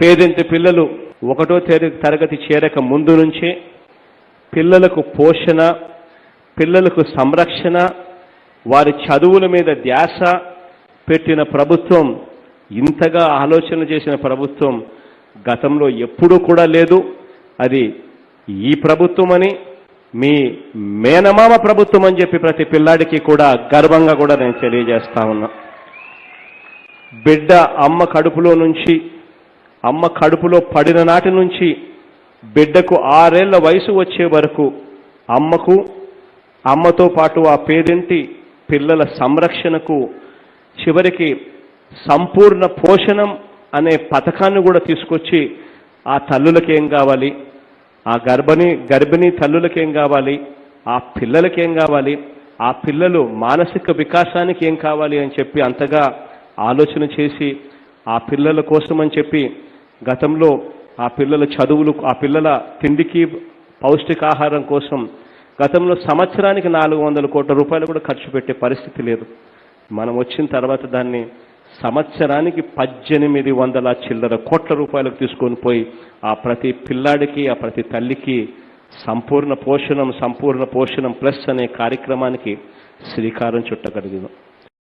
పేదింటి పిల్లలు ఒకటో తరగతి చేరక ముందు నుంచే పిల్లలకు పోషణ పిల్లలకు సంరక్షణ వారి చదువుల మీద ధ్యాస పెట్టిన ప్రభుత్వం ఇంతగా ఆలోచన చేసిన ప్రభుత్వం గతంలో ఎప్పుడూ కూడా లేదు. అది ఈ ప్రభుత్వం అని మీ మేనమామ ప్రభుత్వం అని చెప్పి ప్రతి పిల్లాడికి కూడా గర్వంగా కూడా నేను తెలియజేస్తా ఉన్నా. బిడ్డ అమ్మ కడుపులో నుంచి అమ్మ కడుపులో పడిన నాటి నుంచి బిడ్డకు ఆరేళ్ళ వయసు వచ్చే వరకు అమ్మకు అమ్మతో పాటు ఆ పేదింటి పిల్లల సంరక్షణకు చివరికి సంపూర్ణ పోషణం అనే పథకాన్ని కూడా తీసుకొచ్చి ఆ తల్లులకి ఏం కావాలి? ఆ గర్భిణి గర్భిణీ తల్లులకి ఏం కావాలి? ఆ పిల్లలకి ఏం కావాలి? ఆ పిల్లలు మానసిక వికాసానికి ఏం కావాలి అని చెప్పి అంతగా ఆలోచన చేసి ఆ పిల్లల కోసం అని చెప్పి గతంలో ఆ పిల్లల చదువులు ఆ పిల్లల తిండికి పౌష్టికాహారం కోసం గతంలో సంవత్సరానికి నాలుగు వందల కోట్ల రూపాయలు కూడా ఖర్చు పెట్టే పరిస్థితి లేదు. మనం వచ్చిన తర్వాత దాన్ని సంవత్సరానికి పద్దెనిమిది వందల చిల్లర కోట్ల రూపాయలకు తీసుకొని పోయి ఆ ప్రతి పిల్లాడికి ఆ ప్రతి తల్లికి సంపూర్ణ పోషణం సంపూర్ణ పోషణం ప్లస్ అనే కార్యక్రమానికి శ్రీకారం చుట్టగలిగినాం.